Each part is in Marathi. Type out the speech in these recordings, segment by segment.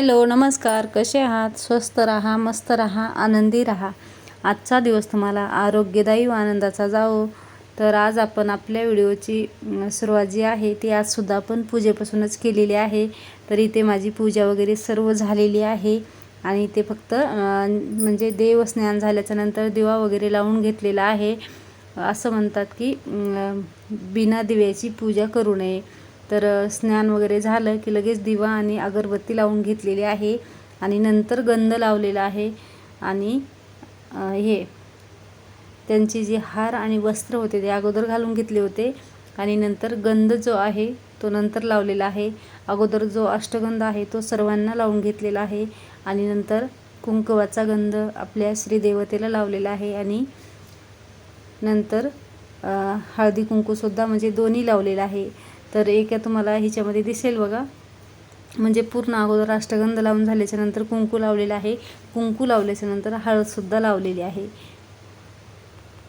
हॅलो नमस्कार. कसे आहात? स्वस्त राहा मस्त राहा आनंदी राहा. आजचा दिवस तुम्हाला आरोग्यदायी व आनंदाचा जावो. तर आज आपण आपल्या व्हिडिओची सुरुवात जी आहे ती आजसुद्धा आपण पूजेपासूनच केलेली आहे. तर इथे माझी पूजा वगैरे सर्व झालेली आहे. आणि ते फक्त म्हणजे देव स्नान झाल्याच्यानंतर दिवा वगैरे लावून घेतलेला आहे. असं म्हणतात की बिना दिव्याची पूजा करू नये. तर स्नान वगैरे झालं की लगेच दिवा आणि अगरबत्ती लावून घेतलेली आहे आणि नंतर गंध लावलेला आहे आणि हे त्यांचे जे हार आणि वस्त्र होते ते अगोदर घालून घेतले होते आणि नंतर गंध जो आहे तो नंतर लावलेला आहे. अगोदर जो अष्टगंध आहे तो सर्वांना लावून घेतलेला आहे आणि नंतर कुंकवाचा गंध आपल्या श्रीदेवतेला लावलेला आहे आणि नंतर हळदी कुंकूसुद्धा म्हणजे दोन्ही लावलेला आहे. तर एक तुम्हाला ह्याच्यामध्ये दिसेल बघा. म्हणजे पूर्ण अगोदर अष्टगंध लावून झाल्याच्यानंतर कुंकू लावलेला आहे. कुंकू लावल्याच्या नंतर हळदसुद्धा लावलेली आहे.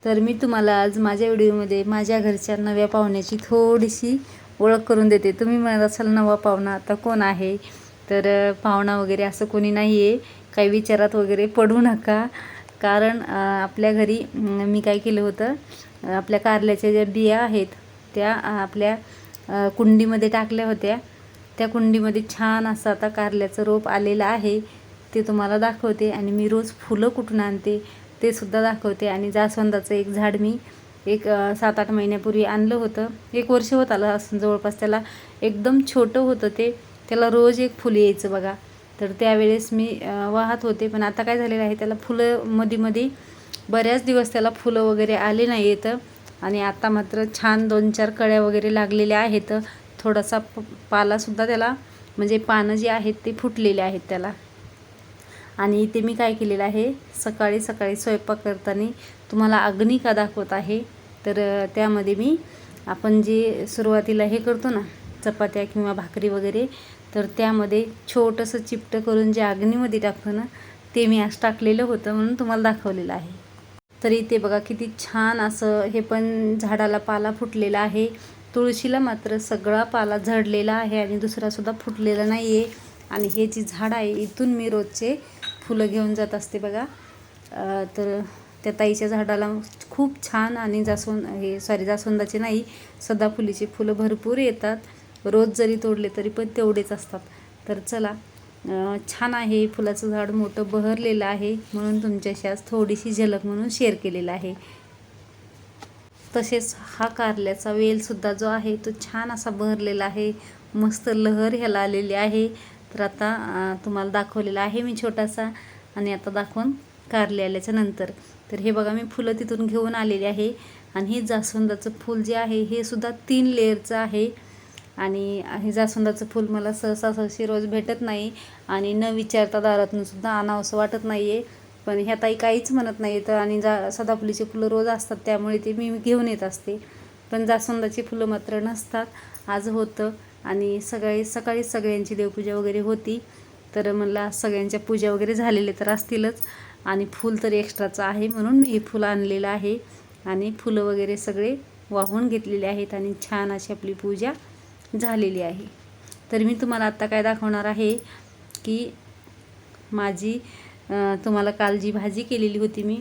तर मी तुम्हाला आज माझ्या व्हिडिओमध्ये माझ्या घरच्या नव्या पाहुण्याची थोडीशी ओळख करून देते. तुम्ही म्हणत असाल नवा पाहुणा आता कोण आहे? तर पाहुणा वगैरे असं कोणी नाही आहे काही विचारात वगैरे पडू नका. कारण आपल्या घरी मी काय केलं होतं आपल्या कारल्याच्या ज्या बिया आहेत त्या आपल्या कुंडीमध्ये टाकल्या होत्या. त्या कुंडीमध्ये छान असं आता कारल्याचं रोप आलेलं आहे. ते तुम्हाला दाखवते आणि मी रोज फुलं कुठून आणते ते सुद्धा दाखवते. आणि जास्वंदाचं एक झाड मी एक सात आठ महिन्यापूर्वी आणलं होतं. एक वर्ष होत आलं असं जवळपास त्याला एकदम छोटं होतं ते. त्याला रोज एक फुल यायचं बघा. तर त्यावेळेस मी वाहत होते. पण आता काय झालेलं आहे त्याला फुलं मध्ये मध्ये बऱ्याच दिवस त्याला फुलं वगैरे आले नाही येतं. आणि आता मात्र छान दोन चार कळ्या वगैरे लागलेल्या आहेत. थोडासा प पालासुद्धा त्याला म्हणजे पानं जी आहेत ते फुटलेले आहेत त्याला. आणि इथे मी काय केलेलं आहे सकाळी सकाळी स्वयंपाक करताना तुम्हाला अग्नी का दाखवत आहे तर त्यामध्ये मी आपण जे सुरुवातीला हे करतो ना चपात्या किंवा भाकरी वगैरे तर त्यामध्ये छोटंसं चिपटं करून जे अग्नीमध्ये टाकतो ना ते मी आज टाकलेलं होतं म्हणून तुम्हाला दाखवलेलं आहे. तर इथे बघा किती छान असं हे पण झाडाला पाला फुटलेला आहे. तुळशीला मात्र सगळा पाला झडलेला आहे आणि दुसरासुद्धा फुटलेला नाही आहे आणि हे जी झाड आहे इथून मी रोजचे फुलं घेऊन जात असते बघा. तर त्या ताईच्या झाडाला खूप छान आणि जास्वंद हे सॉरी जास्वंदाचे नाही सदाफुलीचे फुलं भरपूर येतात. रोज जरी तोडले तरी पण तेवढेच असतात. तर चला छान आहे फुलाचं झाड मोठं बहरलेलं आहे म्हणून तुमच्याशी आज थोडीशी झलक म्हणून शेअर केलेलं आहे. तसेच हा कारल्याचा वेलसुद्धा जो आहे तो छान असा बहरलेला आहे मस्त लहर ह्याला आलेली आहे. तर आता तुम्हाला दाखवलेला आहे मी छोटासा आणि आता दाखवून कारले आल्याच्यानंतर. तर हे बघा मी फुलं तिथून घेऊन आलेली आहे आणि हे जास्वंदाचं फूल जे आहे हे सुद्धा तीन लेअरचं आहे. आणि हे जास्वंदाचं फूल मला सहसा सहशी रोज भेटत नाही आणि न विचारता दारातून सुद्धा आणावं असं वाटत नाही आहे पण ह्या ताई काहीच म्हणत नाही तर आणि जा सदाफुलीचे फुलं रोज असतात त्यामुळे ते मी घेऊन येत असते. पण जास्वंदाची फुलं मात्र नसतात. आज होतं आणि सकाळी सकाळी सगळ्यांची देवपूजा वगैरे होती. तर मला सगळ्यांच्या पूजा वगैरे झालेले तर असतीलच. आणि फूल तर एक्स्ट्राचं आहे म्हणून मी हे फुलं आणलेलं आहे. आणि फुलं वगैरे सगळे वाहून घेतलेले आहेत आणि छान अशी आपली पूजा झालेली आहे. तर मी तुम्हाला आत्ता काय दाखवणार आहे की माझी तुम्हाला काल जी भाजी केलेली होती मी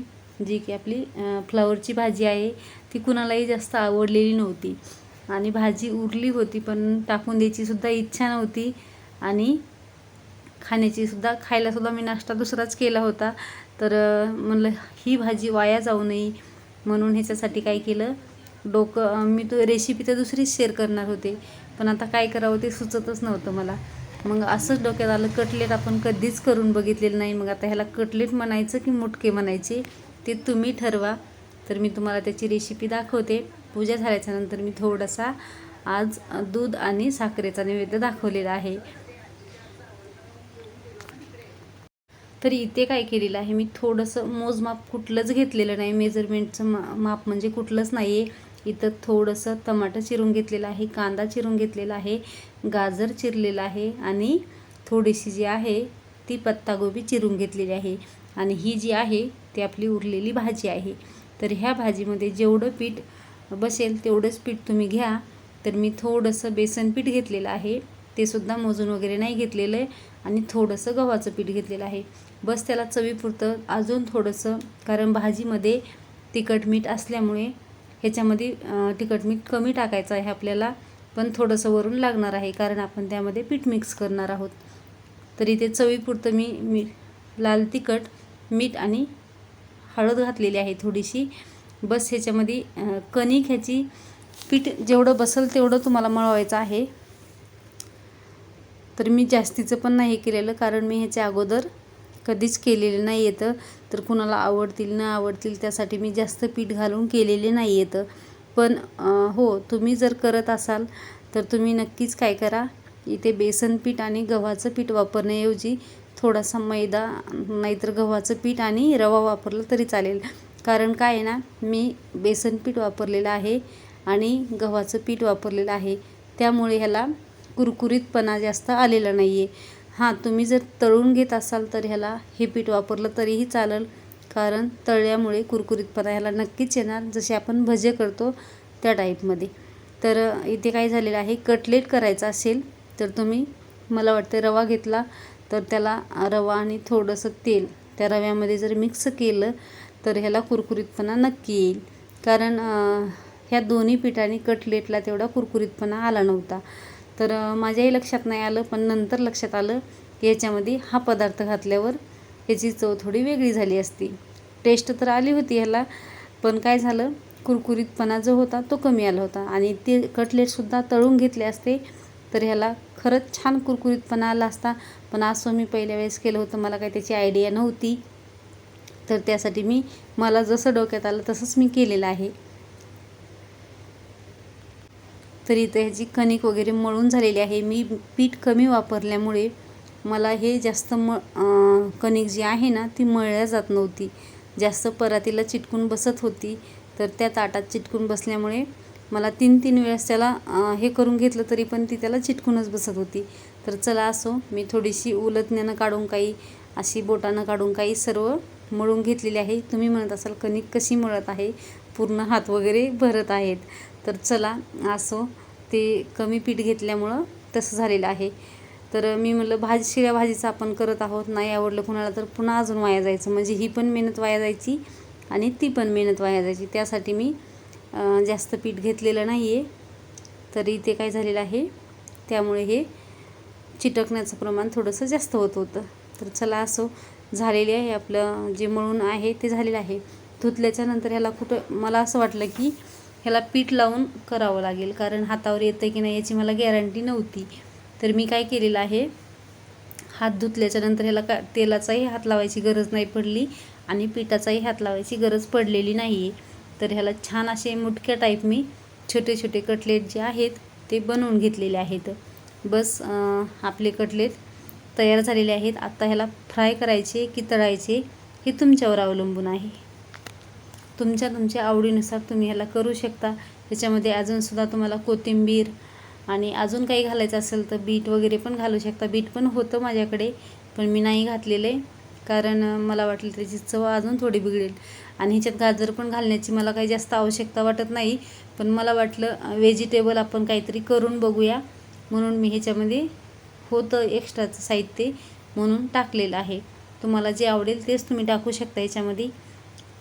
जी की आपली फ्लावरची भाजी आहे ती कुणालाही जास्त आवडलेली नव्हती. आणि भाजी उरली होती पण टाकून द्यायचीसुद्धा इच्छा नव्हती आणि खाण्याचीसुद्धा खायलासुद्धा मी नाश्ता दुसराच केला होता. तर म्हणलं ही भाजी वाया जाऊ नये म्हणून ह्याच्यासाठी काय केलं डोकं मी तो रेसिपी तर दुसरीच शेअर करणार होते. पण आता काय करावं ते सुचतच नव्हतं मला. मग असंच डोक्यात आलं कटलेट आपण कधीच करून बघितलेलं नाही. मग आता ह्याला कटलेट म्हणायचं की मुटके म्हणायचे ते तुम्ही ठरवा. तर मी तुम्हाला त्याची रेसिपी दाखवते. पूजा झाल्याच्यानंतर मी थोडासा आज दूध आणि साखरेचा नैवेद्य दाखवलेला आहे. तर इथे काय केलेलं आहे मी थोडंसं मोजमाप कुठलंच घेतलेलं नाही. मेजरमेंटचं मा माप म्हणजे कुठलंच नाही आहे इथं थोडंसं टमाटर चिरून घेतलेलं आहे कांदा चिरून घेतलेला आहे गाजर चिरलेलं आहे आणि थोडीशी जी आहे ती पत्तागोबी चिरून घेतलेली आहे. आणि ही जी आहे ती आपली उरलेली भाजी आहे. तर ह्या भाजीमध्ये जेवढं पीठ बसेल तेवढंच पीठ तुम्ही घ्या. तर मी थोडंसं बेसन पीठ घेतलेलं आहे. ते सुद्धा मोजून वगैरे नाही घेतलेलं आहे आणि थोडंसं गव्हाचं पीठ घेतलेलं आहे. बस त्याला चवीपुरतं अजून थोडंसं कारण भाजीमध्ये तिखट मीठ असल्यामुळे ह्याच्यामध्ये तिखट मीठ कमी टाकायचं आहे आपल्याला पण थोडंसं वरून लागणार आहे कारण आपण त्यामध्ये पीठ मिक्स करणार आहोत. तरी ते चवीपुरतं मी मी लाल तिखट मीठ आणि हळद घातलेली आहे थोडीशी. बस ह्याच्यामध्ये कणिक ह्याची पीठ जेवढं बसेल तेवढं तुम्हाला मळवायचं आहे. तर मी जास्तीचं पण नाही केलेलं कारण मी ह्याच्या अगोदर कधीच केलेले नाही येतं तर कुणाला आवडतील न आवडतील त्यासाठी मी जास्त पीठ घालून केलेले नाही येतं पण हो तुम्ही जर करत असाल तर तुम्ही नक्कीच काय करा इथे बेसन पीठ आणि गव्हाचं पीठ वापरण्याऐवजी थोडासा मैदा नाहीतर गव्हाचं पीठ आणि रवा वापरलं तरी चालेल. कारण काय आहे ना मी बेसन पीठ वापरलेलं आहे आणि गव्हाचं पीठ वापरलेलं आहे. त्यामुळे ह्याला कुरकुरीतपणा जास्त आलेला नाही आहे हां तुम्ही जर तळून घेत असाल तर ह्याला हे पीठ वापरलं तरीही चालेल. कारण तळल्यामुळे कुरकुरीतपणा ह्याला नक्कीच येणार. जसे आपण भजे करतो त्या टाईपमध्ये तर इथे काय झालेलं आहे कटलेट करायचं असेल तर तुम्ही मला वाटतं रवा घेतला तर त्याला रवा आणि थोडंसं तेल त्या रव्यामध्ये जर मिक्स केलं तर ह्याला कुरकुरीतपणा नक्की येईल. कारण ह्या दोन्ही पिठाने कटलेटला तेवढा कुरकुरीतपणा आला नव्हता. तर माझ्याही लक्षात नाही आलं पण नंतर लक्षात आलं की याच्यामध्ये हा पदार्थ घातल्यावर याची चव थोडी वेगळी झाली असती. टेस्ट तर आली होती ह्याला पण काय झालं? कुरकुरीतपणा जो होता तो कमी आला होता. आणि ते कटलेटसुद्धा तळून घेतले असते तर ह्याला खरंच छान कुरकुरीतपणा आला असता. पण असं मी पहिल्या वेळेस केलं होतं मला काही त्याची आयडिया नव्हती. तर त्यासाठी मी मला जसं डोक्यात आलं तसंच मी केलेलं आहे. तर इथे ह्याची कणिक वगैरे मळून झालेली आहे. मी पीठ कमी वापरल्यामुळे मला हे जास्त म कणिक जी आहे ना ती मळल्या जात नव्हती. जास्त परातीला चिटकून बसत होती. तर त्या ताटात चिटकून बसल्यामुळे मला तीन तीन वेळेस त्याला हे करून घेतलं तरी पण ती त्याला चिटकूनच बसत होती. तर चला असो मी थोडीशी उलटण्यानं काढून काही अशी बोटानं काढून काही सर्व मळून घेतलेली आहे. तुम्ही म्हणत असाल कणिक कशी मळत आहे? पूर्ण हात वगैरे भरत आहेत. तर चला असो. ते कमी पीठ घेतल्यामुळं तसं झालेलं आहे. तर मी म्हटलं भाजी शिऱ्या भाजीचं आपण करत आहोत. नाही आवडलं कुणाला तर पुन्हा अजून वाया जायचं. म्हणजे ही पण मेहनत वाया जायची आणि ती पण मेहनत वाया जायची. त्यासाठी मी जास्त पीठ घेतलेलं नाही आहे तरी ते काय झालेलं आहे त्यामुळे हे चिटकण्याचं प्रमाण थोडंसं जास्त होत होतं. तर चला असो. झालेले आहे आपलं जे मळून आहे ते झालेलं आहे. धुतल्याच्या नंतर ह्याला कुठं मला असं वाटलं की ह्याला पीठ लावून करावं लागेल. कारण हातावर येतं की नाही याची मला गॅरंटी नव्हती. तर मी काय केलेलं आहे हात धुतल्याच्या नंतर ह्याला का तेलाचाही हात लावायची गरज नाही पडली आणि पिठाचाही हात लावायची गरज पडलेली नाही आहे तर ह्याला छान असे मुटक्या टाईप मी छोटे छोटे कटलेट जे आहेत ते बनवून घेतलेले आहेत. बस आपले कटलेट तयार झालेले आहेत. आत्ता ह्याला फ्राय करायचे की तळायचे हे तुमच्यावर अवलंबून आहे. तुमच्या तुमच्या आवडीनुसार तुम्ही ह्याला करू शकता. त्याच्यामध्ये अजूनसुद्धा तुम्हाला कोथिंबीर आणि अजून काही घालायचं असेल तर बीट वगैरे पण घालू शकता. बीट पण होतं माझ्याकडे पण मी नाही घातलेलं. आहे कारण मला वाटलं त्याची चव अजून थोडी बिघडेल. आणि ह्याच्यात गाजर पण घालण्याची मला काही जास्त आवश्यकता वाटत नाही. पण मला वाटलं व्हेजिटेबल आपण काहीतरी करून बघूया. म्हणून मी ह्याच्यामध्ये होतं एक्स्ट्राचं साहित्य म्हणून टाकलेलं आहे. तुम्हाला जे आवडेल तेच तुम्ही टाकू शकता याच्यामध्ये.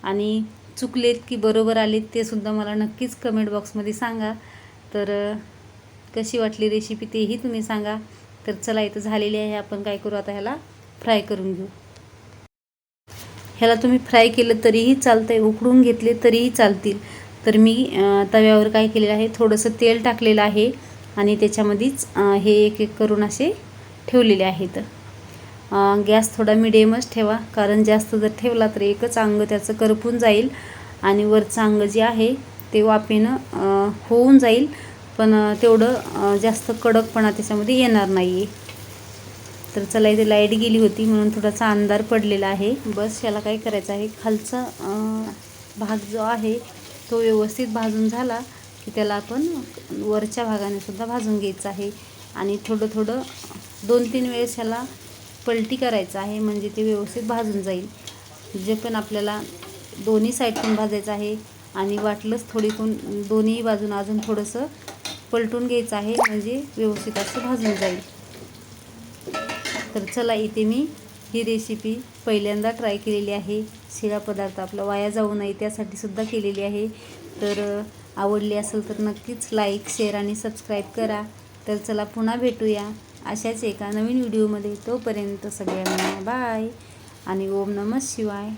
आणि चुकलेत की बरोबर आलेत ते सुद्धा मला नक्कीच कमेंट बॉक्समध्ये सांगा. तर कशी वाटली रेसिपी तेही तुम्ही सांगा. तर चला इथं झालेली आहे. आपण काय करू आता ह्याला? फ्राय करून घेऊ. ह्याला तुम्ही फ्राय केलं तरीही चालतं आहे उकडून घेतले तरीही चालतील. तर मी तव्यावर काय केलेलं आहे? थोडंसं तेल टाकलेलं आहे. आणि त्याच्यामध्येच हे एक एक करून असे ठेवलेले आहेत. गॅस थोडा मिडियमच ठेवा. कारण जास्त जर ठेवला तर एकच अंग त्याचं करपून जाईल आणि वरचं अंग जे आहे ते वाफेनं होऊन जाईल. पण तेवढं जास्त कडकपणा त्याच्यामध्ये येणार नाही आहे तर चला इथे लाइट गेली होती म्हणून थोडासा अंधार पडलेला आहे. बस याला काय करायचं आहे? खालचा भाग जो आहे तो व्यवस्थित भाजून झाला की त्याला आपण वरच्या भागाने सुद्धा भाजून घ्यायचं आहे. आणि थोडं थोडं दोन तीन वेळेस ह्याला पलटी करायचं आहे म्हणजे ते व्यवस्थित भाजून जाईल. जे पण आपल्याला दोन्ही साईडतून भाजायचं आहे आणि वाटलंच थोडीतून दोन्ही बाजून अजून थोडंसं पलटून घ्यायचं आहे म्हणजे व्यवस्थित असं भाजून जाईल. तर चला इथे मी ही रेसिपी पहिल्यांदा ट्राय केलेली आहे. शिरा पदार्थ आपला वाया जाऊ नये त्यासाठी सुद्धा केलेली आहे. तर आवडली असेल तर नक्कीच लाईक शेअर आणि सबस्क्राईब करा. तर चला पुन्हा भेटूया. अशाच एका नवीन व्हिडिओमध्ये तोपर्यंत सगळ्यांना बाय आणि ओम नमः शिवाय.